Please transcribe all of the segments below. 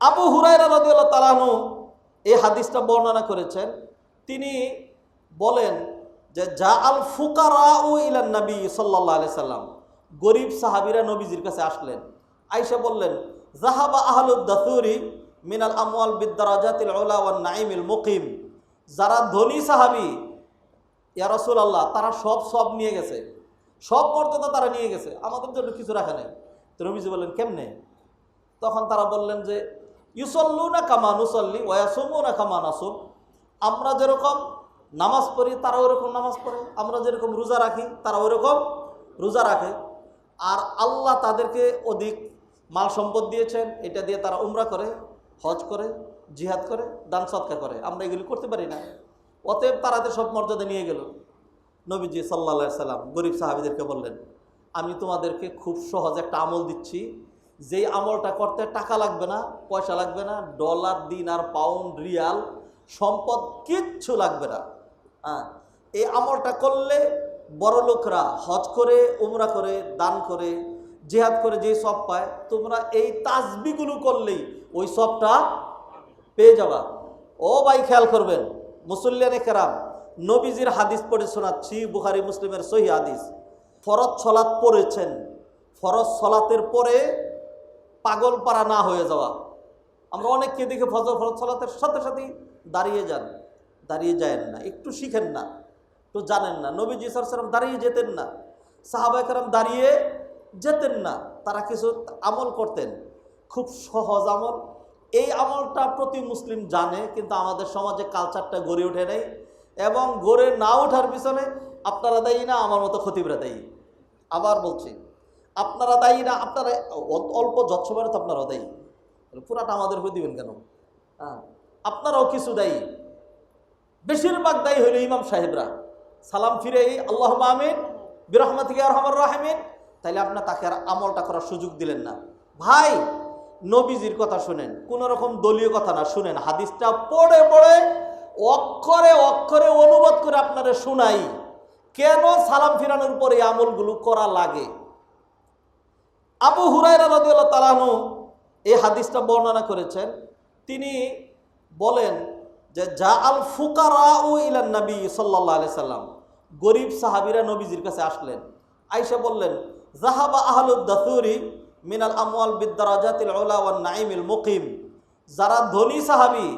আবু এই হাদিসটা বর্ণনা করেছেন। তিনি বলেন যে জা আল ফুকারা নবী সাল্লাম। গরিব সাহাবীরা নবীজির কাছে আসলেন। আয়েশা বললেন, জাহাবা আহলুদ দাসুরি মিনাল ওয়ান নাইমিল মুকিম। যারা ধনী সাহাবী, ইয়া আল্লাহ তারা সব সব নিয়ে গেছে। সব মর্যাদা তারা নিয়ে গেছে। আমাদের জন্য কিছু রাখা নেই। তো বললেন, কেমনে? তখন তারা বললেন যে ইউসল্লু না কামা নুসল্লি ওয়াসুমু না কামা নাসুম। আমরা যেরকম নামাজ পড়ি তারা ওরকম নামাজ পড়ে। আমরা যেরকম রোজা রাখি তারা ওরকম রোজা রাখে। আর আল্লাহ তাদেরকে অধিক মাল সম্পদ দিয়েছেন, এটা দিয়ে তারা উমরা করে, হজ করে, জিহাদ করে, দান সৎকা করে। আমরা এগুলি করতে পারি না। অতএব তারাদের সব মর্যাদা নিয়ে গেল। নবীজি সাল্লা সাল্লাম গরিব সাহাবিদেরকে বললেন আমি তোমাদেরকে খুব সহজ একটা আমল দিচ্ছি। যেই আমলটা করতে টাকা লাগবে না, পয়সা লাগবে না, ডলার দিন আর পাউন্ড, রিয়াল, সম্পদ কিচ্ছু লাগবে না। হ্যাঁ এই আমলটা করলে বড় লোকরা হজ করে, উমরা করে, দান করে, জেহাদ করে যে সব পায়, তোমরা এই তাজবিগুলো করলেই ওই সবটা পেয়ে যাবা। ও ভাই, খেয়াল করবেন, মুসল্লিয়ানে কেরাম, নবীজির হাদিস পড়ে শোনাচ্ছি, বুখারি, মুসলিমের সহি হাদিস। ফরজ সলাৎ পড়েছেন। ফরজ সলাতের পরে পাগল পারা না হয়ে যাওয়া। আমরা অনেককে দেখে ফজর, ফরজ সলাতের সাথে সাথেই দাঁড়িয়ে যান। দাঁড়িয়ে যায় না, একটু শিখেন না। তো জানেন না নবী নবীজি সালাম দাঁড়িয়ে যেতেন না। সাহাবাহাম দাঁড়িয়ে যেতেন না, তারা কিছু আমল করতেন। খুব সহজ আমল। এই আমলটা প্রতি মুসলিম জানে, কিন্তু আমাদের সমাজে কালচারটা গড়ে ওঠে নেই। এবং গড়ে না ওঠার পিছনে আপনারা দায়ী না, আমার মতো ক্ষতিবরা দায়ী। আবার বলছি, আপনারা দায়ী না, আপনারা অল- অল্প যচ্ছবারে তো আপনারাও দায়ী। পুরাটা আমাদের হয়ে দিবেন কেন? হ্যাঁ আপনারাও কিছু দায়ী। বেশিরভাগ দায়ী হইল ইমাম সাহেবরা। সালাম ফিরে এই আল্লাহ আমিন, বিরহমাতিকে রহমান রাহমিন। তাইলে আপনার তাকে আর আমলটা করার সুযোগ দিলেন না। ভাই, নবীজির কথা শুনেন, কোন রকম দলীয় কথা না, শুনেন, হাদিসটা পড়ে পড়ে অক্ষরে অক্ষরে অনুবাদ করে আপনারা শোনাই। কেন সালাম ফিরানোর পরে আমলগুলো করা লাগে? আবু হুরাইরা রাদিয়াল্লাহু তাআলাহু এই হাদিসটা বর্ণনা করেছেন। তিনি বলেন যে জা আল ফুকারা ও ইলান নবী সাল্লাল্লাহু আলাইহি সাল্লাম। গরিব সাহাবীরা নবীজির কাছে আসলেন। আয়েশা বললেন জাহাবা আহলুদ দাসুরি মিনাল আমওয়াল বিদ্দারাজাতিল উলা ওয়ান নাইমিল মুকিম। যারা ধনী সাহাবী,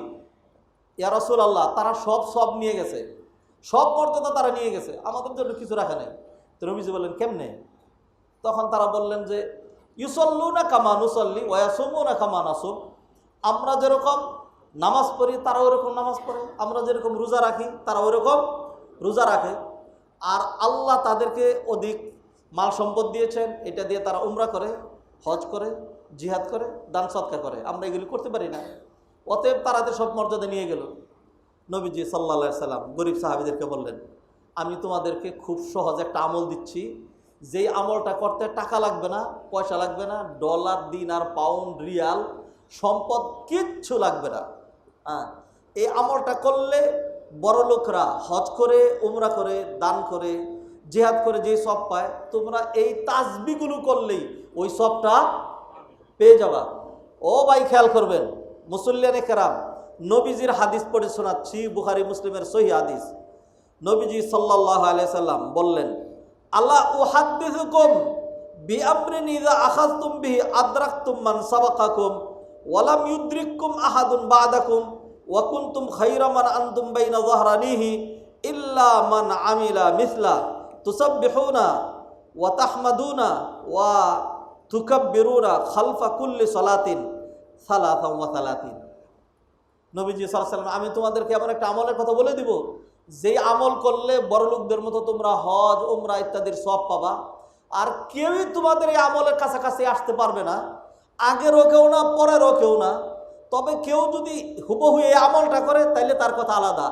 ইয়া রাসূলুল্লাহ, তারা সব সব নিয়ে গেছে। সব মর্যাদা তারা নিয়ে গেছে, আমাদের জন্য কিছু রাখা নেই। তো নবীজি বললেন, কেমনে? তখন তারা বললেন যে ইউসল্লু না কামা নুসল্লি ওয়াসুমু না কামান নাসুম। আমরা যেরকম নামাজ পড়ি তারা ওরকম নামাজ পড়ে। আমরা যেরকম রোজা রাখি তারা ওরকম রোজা রাখে। আর আল্লাহ তাদেরকে অধিক মাল সম্পদ দিয়েছেন, এটা দিয়ে তারা উমরা করে, হজ করে, জিহাদ করে, দান সৎকা করে। আমরা এগুলি করতে পারি না। অতএব তারাদের সব মর্যাদা নিয়ে গেল। নবীজি সাল্লা সাল্লাম গরিব সাহাবিদেরকে বললেন, আমি তোমাদেরকে খুব সহজ একটা আমল দিচ্ছি। যেই আমলটা করতে টাকা লাগবে না, পয়সা লাগবে না, ডলার দিন আর পাউন্ড, রিয়াল, সম্পদ কিচ্ছু লাগবে না। হ্যাঁ এই আমলটা করলে বড় লোকরা হজ করে, উমরা করে, দান করে, জেহাদ করে যে সব পায়, তোমরা এই তাজবিগুলো করলেই ওই সবটা পেয়ে যাবা। ও ভাই, খেয়াল করবেন, মুসল্লিয়ানে কেরাম নবীজির হাদিস পড়ে শোনাচ্ছি, বুখারি, মুসলিমের সহি হাদিস। নবীজি সাল্লাল্লাহু আলাইহি সাল্লাম বললেন, আল্লাহ উহাদ্দিসুকুম বিআমরিন ইযা আখাযতুম বিহি আদরাকতুম মান সাবাকাকুম ওয়ালাম ইউদ্রিককুম আহাদুন বাদাকুম ওয়া কুনতুম খায়রা মান আনতুম বাইনা যাহরানিহি ইল্লা মান আমিলা মিসলা তুসাব্বিহুনা ওয়া তাহমাদুনা ওয়া তুকাব্বিরুনা খালফা কুল্লি সালাতিন সালাতাম ওয়া সালাতিন। নবীজি সাল্লাম আমি তোমাদেরকে এমন একটা আমলের কথা বলে দিব, যেই আমল করলে বড় লোকদের মতো তোমরা হজ, উমরা ইত্যাদির সব পাবা, আর কেউই তোমাদের এই আমলের কাছাকাছি আসতে পারবে না, আগেরও কেউ না, পরেরও কেউ না, তবে কেউ যদি হুবহু এই আমলটা করে, তাইলে তার কথা আলাদা।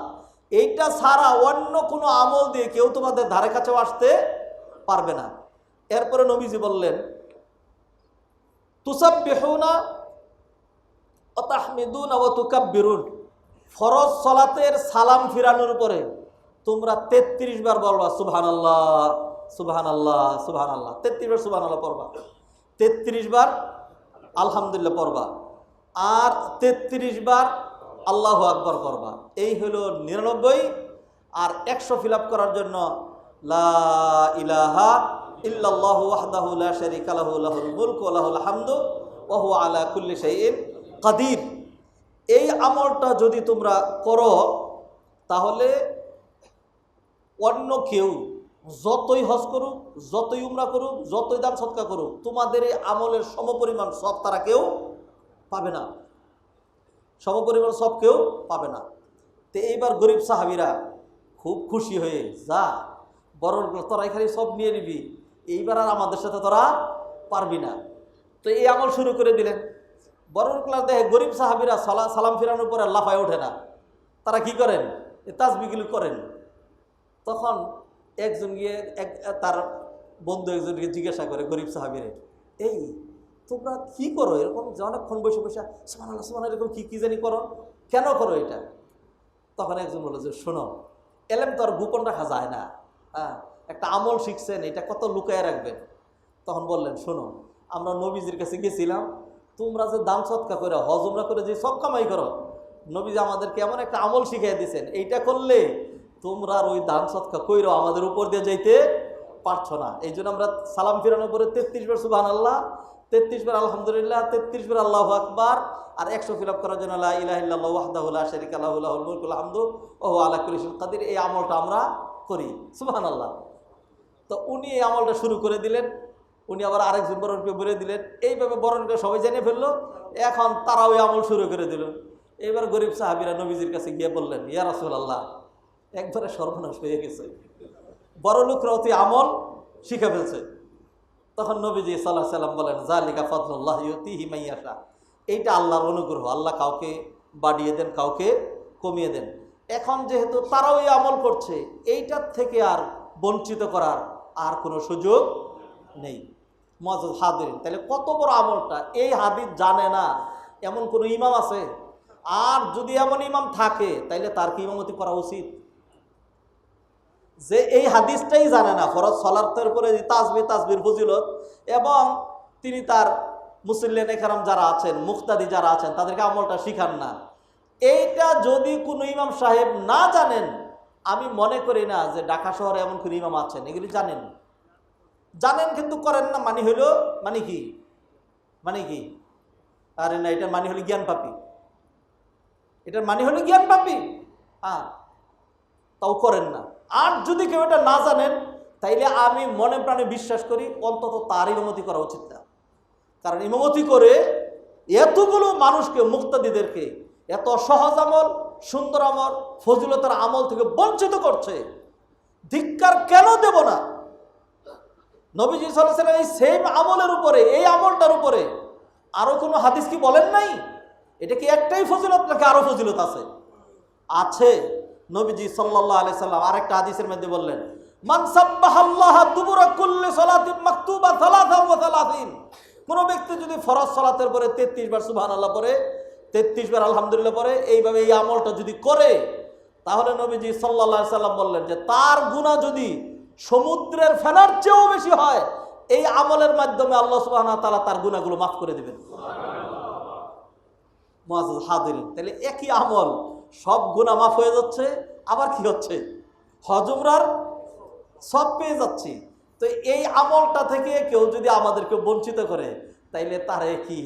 এইটা ছাড়া অন্য কোনো আমল দিয়ে কেউ তোমাদের ধারে কাছেও আসতে পারবে না। এরপরে নবীজি বললেন তুসাব বেহুনা অতাহমিদুন ও তুকাব্বিরুন। ফরজ সলাতের সালাম ফিরানোর উপরে তোমরা তেত্রিশ বার বলবা সুবহান আল্লাহ সুবহান আল্লাহ সুবহান আল্লাহ তেত্রিশ বার সুবহান আল্লাহ পড়বা। তেত্রিশ বার আলহামদুলিল্লাহ পড়বা। আর তেত্রিশ বার আল্লাহ আকবর পড়বা। এই হলো নিরানব্বই। আর একশো ফিল করার জন্য লা ইলাহা ইল্লাল্লাহু ওয়াহদাহু লা শারীকা লাহু, লাহুল মুলকু ওয়া হামদু ওয়া হুয়া আলা কুল্লি শাইইন কাদির। এই আমলটা যদি তোমরা করো, তাহলে অন্য কেউ যতই হজ করুক, যতই উমরা করুক, যতই দান সৎকা করুক, তোমাদের এই আমলের সমপরিমাণ সব তারা কেউ পাবে না। সমপরিমাণ সব কেউ পাবে না। তো এইবার গরিব সাহাবিরা খুব খুশি হয়ে, যা বড় তোরা এখানে সব নিয়ে নিবি, এইবার আর আমাদের সাথে তোরা পারবি না। তো এই আমল শুরু করে দিলেন। বড় ক্লাস দেখে গরিব সাহাবিরা সালা সালাম ফিরানোর পরে লাফায় ওঠে না। তারা কি করেন? এ তাজবিগুলো করেন। তখন একজন গিয়ে এক তার বন্ধু একজনকে জিজ্ঞাসা করে গরিব সাহাবিরে, এই, তোমরা কি করো? এরকম যে অনেকক্ষণ বসে বসে সমান আল্লাহ সমান এরকম কী কী জানি করো? কেন করো এটা? তখন একজন বলল যে, শোনো, এলেম তো আর গোপন রাখা যায় না। হ্যাঁ একটা আমল শিখছেন, এটা কত লুকায় রাখবেন? তখন বললেন, শোনো, আমরা নবীজির কাছে গেছিলাম তোমরা যে দান সৎকা করে হজমরা করে যে সব কামাই করো, নবীজি আমাদেরকে এমন একটা আমল শিখিয়ে দিয়েছেন এইটা করলে তোমরা আর ওই দান সৎকা কইরো আমাদের উপর দিয়ে যাইতে পারছ না। এই জন্য আমরা সালাম ফিরানোর পরে তেত্রিশ বার সুবাহ আল্লাহ তেত্রিশ বার আলহামদুলিল্লাহ, তেত্রিশ বার আল্লাহ আকবার, আর একশো ফিল আপ করার জন্য লা ইলাহা ইল্লাল্লাহু ওয়াহদাহু লা শারীকা লাহু, লাহুল মুলকুল হামদু ওয়া হুয়া আলা কুল্লি কাদির। এই আমলটা আমরা করি সুবাহ সুবহানাল্লাহ। তো উনি এই আমলটা শুরু করে দিলেন। উনি আবার আরেকজন বরণকে বলে দিলেন, এইভাবে বরণকে সবাই জানিয়ে ফেলল, এখন তারা ওই আমল শুরু করে দিল। এবার গরিব সাহাবিরা নবীজির কাছে গিয়ে বললেন, ইয়া আল্লাহ একবারে সর্বনাশ হয়ে গেছে। বড় লোকরা অতি আমল শিখে ফেলছে। তখন নবীজি সাল্লাহ সাল্লাম বলেন যা জালিকা ফজল্লাহ ইউতি হিমাইয়াশা এইটা আল্লাহর অনুগ্রহ, আল্লাহ কাউকে বাড়িয়ে দেন, কাউকে কমিয়ে দেন। এখন যেহেতু তারাও এই আমল করছে, এইটার থেকে আর বঞ্চিত করার আর কোনো সুযোগ নেই। মজাদ হাদির। তাহলে কত বড় আমলটা? এই হাদিস জানে না। এমন কোনো ইমাম আছে? আর যদি এমন ইমাম থাকে তাইলে তার কি ইমামতি করা উচিত? যে এই হাদিসটাই জানে না, ফরজ সলাতের পরে যে তাজবি তাজবির ফজিলত, এবং তিনি তার মুসল্লেন এখারাম যারা আছেন, মুক্তাদি যারা আছেন, তাদেরকে আমলটা শিখান না। এইটা যদি কোনো ইমাম সাহেব না জানেন, আমি মনে করি না যে ঢাকা শহরে এমন কোনো ইমাম আছেন। এগুলি জানেন। জানেন কিন্তু করেন না মানে হইল মানে কি? মানে কি? আরে না এটা মানে হলো জ্ঞান পাপি। এটার মানে হলো জ্ঞান পাপি। হ্যাঁ তাও করেন না। আর যদি কেউ এটা না জানেন, তাইলে আমি মনে প্রাণে বিশ্বাস করি, অন্তত তার ইমামতি করা উচিত না। কারণ ইমামতি করে এতগুলো মানুষকে, মুক্তাদিদেরকে এত সহজ আমল, সুন্দর আমল, ফজিলতার আমল থেকে বঞ্চিত করছে। ধিক্কার কেন দেব না? নবীজি সাল্লাম এই সেম আমলের উপরে, এই আমলটার উপরে আরও কোনো হাদিস কি বলেন নাই? এটা কি একটাই ফজিলত নাকি আরও ফজিলত আছে? আছে। নবীজি সাল্লাল্লাহু আলাইহি সাল্লাম আরেকটা হাদিসের মধ্যে বললেন কোন ব্যক্তি যদি ফরজ সালাতের পরে 33 বার সুবহানাল্লাহ পড়ে 33 বার আলহামদুলিল্লাহ পড়ে, এইভাবে এই আমলটা যদি করে, তাহলে নবীজি আলাইহি সাল্লাম বললেন যে তার গুনাহ যদি সমুদ্রের ফেনার চেয়েও বেশি হয়। এই আমলের মাধ্যমে আল্লাহ সুবহানাহু ওয়া তাআলা তার গুনাহগুলো মাফ করে দিবেন। হাদিরিন তাহলে একই আমল, সব গুনাহ মাফ হয়ে যাচ্ছে, আবার কি হচ্ছে? হজমরার সব পেয়ে যাচ্ছি। তো এই আমলটা থেকে কেউ যদি আমাদেরকে বঞ্চিত করে, তাইলে তারে কি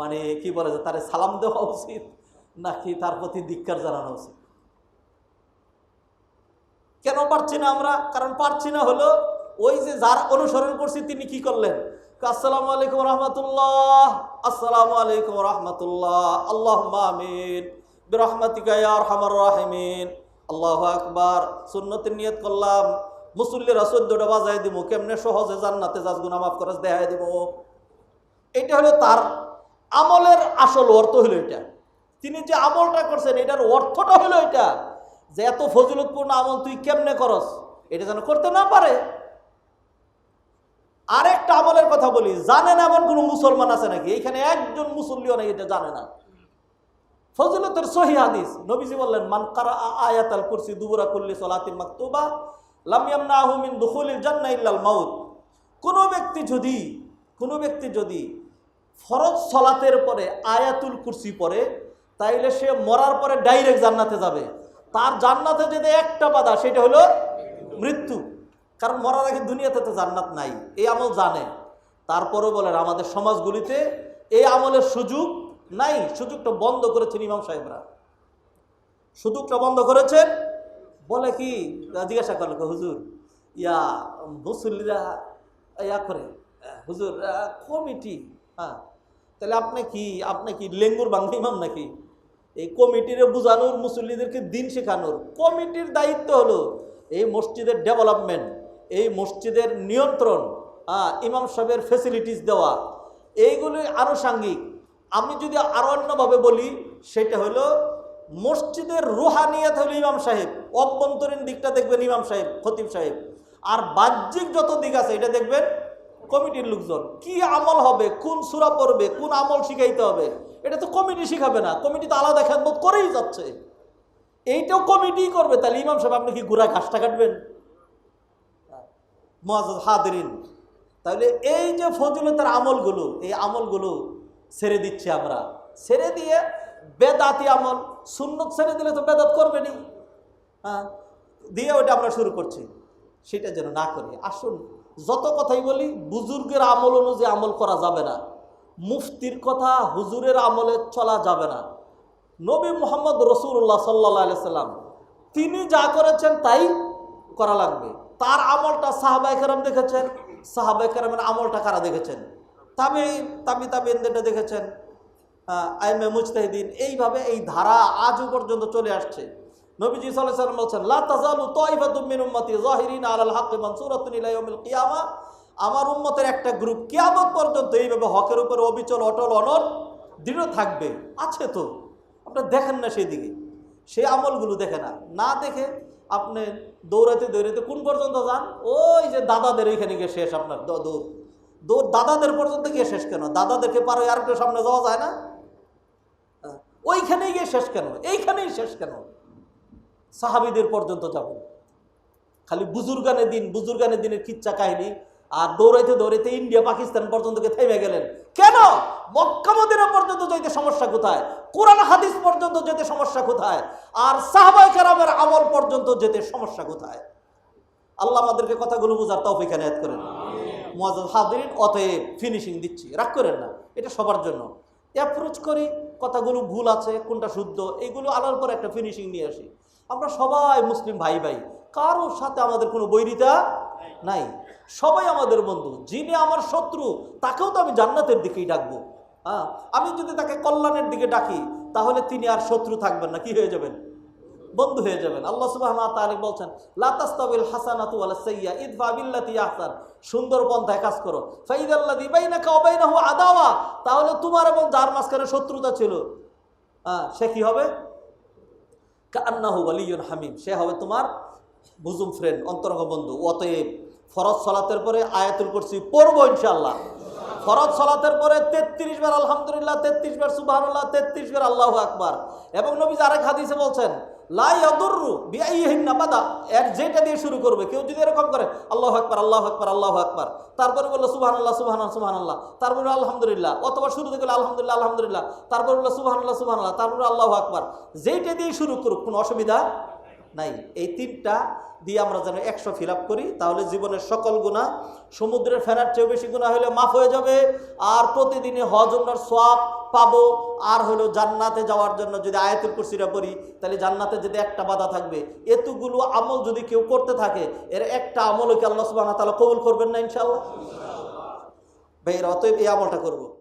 মানে কি বলে যে তারে সালাম দেওয়া উচিত, নাকি তার প্রতি ধিক্কার জানানো উচিত? কেন পারছি না আমরা? কারণ পারছি না হলো ওই যে যার অনুসরণ করছি তিনি কি করলেন? আসসালামু আলাইকুম রহমতুল্লাহ। আসসালামু আলাইকুম রহমতুল্লাহ। আল্লাহ আমিন। বিরহমাতিকা ইয়া আরহামার রাহিমিন। আল্লাহু আকবার। সুন্নতের নিয়ত করলাম। মুসল্লিরা চোদ্দটা বাজাই দিব। কেমনে সহজে জান্নাতে যাস গুনা মাফ করে দেখাই দিব। এটা হলো তার আমলের আসল অর্থ হলো এটা। তিনি যে আমলটা করছেন, এটার অর্থটা হলো এটা। যে এত ফজিলতপূর্ণ আমল তুই কেমনে করস, এটা যেন করতে না পারে। আরেকটা আমলের কথা বলি জানে না এমন কোনো মুসলমান আছে নাকি? এইখানে একজন মুসল্লিও নাকি এটা জানে না। ফজিলতের সহি হাদিস, নবীজি বললেন, মান কারা আয়াত আল কুরসি দুবুরা কুল্লি সলাতিন মাকতুবা, লাম ইয়ামনাহু মিন দুখুলিল ইল্লাল মাউত। কোন ব্যক্তি যদি, কোন ব্যক্তি যদি ফরজ সলাতের পরে আয়াতুল কুরসি পরে তাইলে সে মরার পরে ডাইরেক্ট জান্নাতে যাবে। তার জান্নাতে যেতে একটা বাধা, সেটা হলো মৃত্যু। কারণ মরার আগে দুনিয়াতে তো জান্নাত নাই, এই আমল জানে। তারপরে বলেন, আমাদের সমাজগুলিতে এই আমলের সুযোগ নাই। সুযোগটা বন্ধ করেছেন ইমাম সাহেবরা। সুযোগটা বন্ধ করেছেন, বলে কি, জিজ্ঞাসা করল হুজুর, ইয়া মুসল্লিরা ইয়া করে, হুজুর কমিটি হ্যাঁ তাহলে আপনি কি আপনি কি লেঙ্গুর বাংলা ইমাম নাকি? এই কমিটিরে বুঝানোর, মুসল্লিদেরকে দিন শেখানোর, কমিটির দায়িত্ব হলো এই মসজিদের ডেভেলপমেন্ট, এই মসজিদের নিয়ন্ত্রণ ইমাম সাহেবের ফেসিলিটিস দেওয়া। এইগুলি আনুষাঙ্গিক। আমি যদি আরও অন্যভাবে বলি, সেটা হলো মসজিদের রুহানিয়াত হলো ইমাম সাহেব। অভ্যন্তরীণ দিকটা দেখবেন ইমাম সাহেব, খতিব সাহেব। আর বাহ্যিক যত দিক আছে, এটা দেখবেন কমিটির লোকজন। কি আমল হবে, কোন সুরা পড়বে, কোন আমল শিখাইতে হবে? এটা তো কমিটি শিখাবে না। কমিটি তো আলাদা খেদমত করেই যাচ্ছে। এইটাও কমিটি করবে। তাহলে ইমাম সাহেব, আপনি কি গুড়া ঘাসটা কাটবেন? মহাজ হাদরিন। তাহলে এই যে ফজিলতের আমলগুলো, এই আমলগুলো ছেড়ে দিচ্ছি আমরা। ছেড়ে দিয়ে বেদাতি আমল, সুন্নত ছেড়ে দিলে তো বেদাত করবেনি হ্যাঁ। দিয়ে ওটা আমরা শুরু করছি। সেটা যেন না করি। আসুন, যত কথাই বলি, বুজুর্গের আমল অনুযায়ী আমল করা যাবে না। মুফতির কথা হুজুরের আমলে চলা যাবে না। নবী মোহাম্মদ রসুল্লাহ সাল্লাহ সাল্লাম, তিনি যা করেছেন তাই করা লাগবে। তার আমলটা সাহাবাই কেরাম দেখেছেন। সাহাবাই কেরামের আমলটা কারা দেখেছেন? তাবে, তাবি তাবিনদেরটা দেখেছেন। আইমে মুজতাহিদিন, এইভাবে এই ধারা আজও পর্যন্ত চলে আসছে। নবীজি সাল্লাল্লাহু আলাইহি ওয়াসাল্লাম বলছেন, লা তাজালু তাইফাতুম মিন উম্মতি যাহিরিনা আলাল হাক্কি মানসুরাতুন ইলা ইয়াউমিল কিয়ামা। আমার উম্মতের একটা গ্রুপ কিয়ামত পর্যন্ত এইভাবে হকের উপরে অবিচল, অটল অনল দৃঢ় থাকবে। আছে তো। আপনারা দেখেন না সেই দিকে সেই আমলগুলো দেখে না। না দেখে আপনি দৌড়াতে দৌড়াতে কোন পর্যন্ত যান? ওই যে দাদাদের ওইখানে গিয়ে শেষ আপনার দৌড়। দৌড় দাদাদের পর্যন্ত গিয়ে শেষ কেন? দাদাদেরকে পারো আর একটু সামনে যাওয়া যায় না? ওইখানেই গিয়ে শেষ কেন? এইখানেই শেষ কেন? সাহাবিদের পর্যন্ত যাব। খালি বুজুর্গানের দিন, বুজুর্গানের দিনের কিচ্ছা কাহিনী আর দৌড়াইতে দৌড়াইতে ইন্ডিয়া পাকিস্তান পর্যন্ত থেমে গেলেন। কেন? মক্কা মদিনা পর্যন্ত যেতে সমস্যা কোথায়? কোরআন, হাদিস পর্যন্ত যেতে সমস্যা কোথায়? আর সাহাবাই কারামের আমল পর্যন্ত যেতে সমস্যা কোথায়? আল্লাহ আমাদেরকে কথাগুলো বোঝার তৌফিক এনায়েত করেন। মজাদ হাদিন অতএব ফিনিশিং দিচ্ছি। রাগ করেন না, এটা সবার জন্য। অ্যাপ্রোচ করি, কথাগুলো ভুল আছে, কোনটা শুদ্ধ এইগুলো আনার পর একটা ফিনিশিং নিয়ে আসি। আমরা সবাই মুসলিম ভাই ভাই কারোর সাথে আমাদের কোনো বৈরিতা নাই। সবাই আমাদের বন্ধু, যিনি আমার শত্রু, তাকেও তো আমি জান্নাতের দিকেই ডাকবো। হ্যাঁ আমি যদি তাকে কল্যাণের দিকে ডাকি, তাহলে তিনি আর শত্রু থাকবেন না, কি হয়ে যাবেন? বন্ধু হয়ে যাবেন। আল্লাহ ওয়া বলছেন, লা তাস্তাবিল হাসানাতু ওয়ালা সাইয়্যা, ইদফা বিল্লাতি আহসান। সুন্দর পন্থায় কাজ করো। ফাইদাল্লাযী বাইনাকা ওয়া বাইনাহু আদাওয়া। তাহলে তোমার এবং যার মাঝখানে শত্রুতা ছিল হ্যাঁ সে কি হবে? কান্নাহু ওয়ালিয়ুন হামিম। সে হবে তোমার বুজুম ফ্রেন্ড অন্তরঙ্গ বন্ধু। অতএব ফরজ সলাতের পরে আয়াতুল কুরসি পড়ব ইনশাআল্লাহ। ফরজ সলাতের পরে তেত্রিশ বার আলহামদুলিল্লাহ, তেত্রিশ বার সুবহানাল্লাহ, তেত্রিশ বার আল্লাহু আকবার। এবং নবী আরেক হাদিসে বলছেন লাই অদুরু বিআইহিন নাবাদা এর যেটা দিয়ে শুরু করবে, কেউ যদি এরকম করে, আল্লাহ আকবার, আল্লাহু আকবার আল্লাহু আকবার তারপরে বলল, সুবহানাল্লাহ সুবহানাল্লাহ সুবহানাল্লাহ তারপরে আলহামদুলিল্লাহ অথবা শুরু গেলে আলহামদুলিল্লাহ আলহামদুলিল্লাহ তারপরে বলল, সুবহানাল্লাহ সুবহানাল্লাহ তারপরে আল্লাহু আকবার যেইটা দিয়ে শুরু করুক, কোনো অসুবিধা নাই। এই তিনটা দিয়ে আমরা যেন একশো ফিল করি, তাহলে জীবনের সকল গুণা সমুদ্রের ফেনার চেয়েও বেশি গুণা হলে মাফ হয়ে যাবে। আর প্রতিদিনে হজ, উমরার সোয়াব পাবো। আর হলো জান্নাতে যাওয়ার জন্য যদি আয়াতুল কুরসিরা পড়ি, তাহলে জান্নাতে যদি একটা বাধা থাকবে, এতগুলো আমল যদি কেউ করতে থাকে, এর একটা আমলকে আল্লাহ সুবহানাহু ওয়া তাআলা কবুল করবেন না ইনশাল্লাহ ভাই অতএব এই আমলটা করব।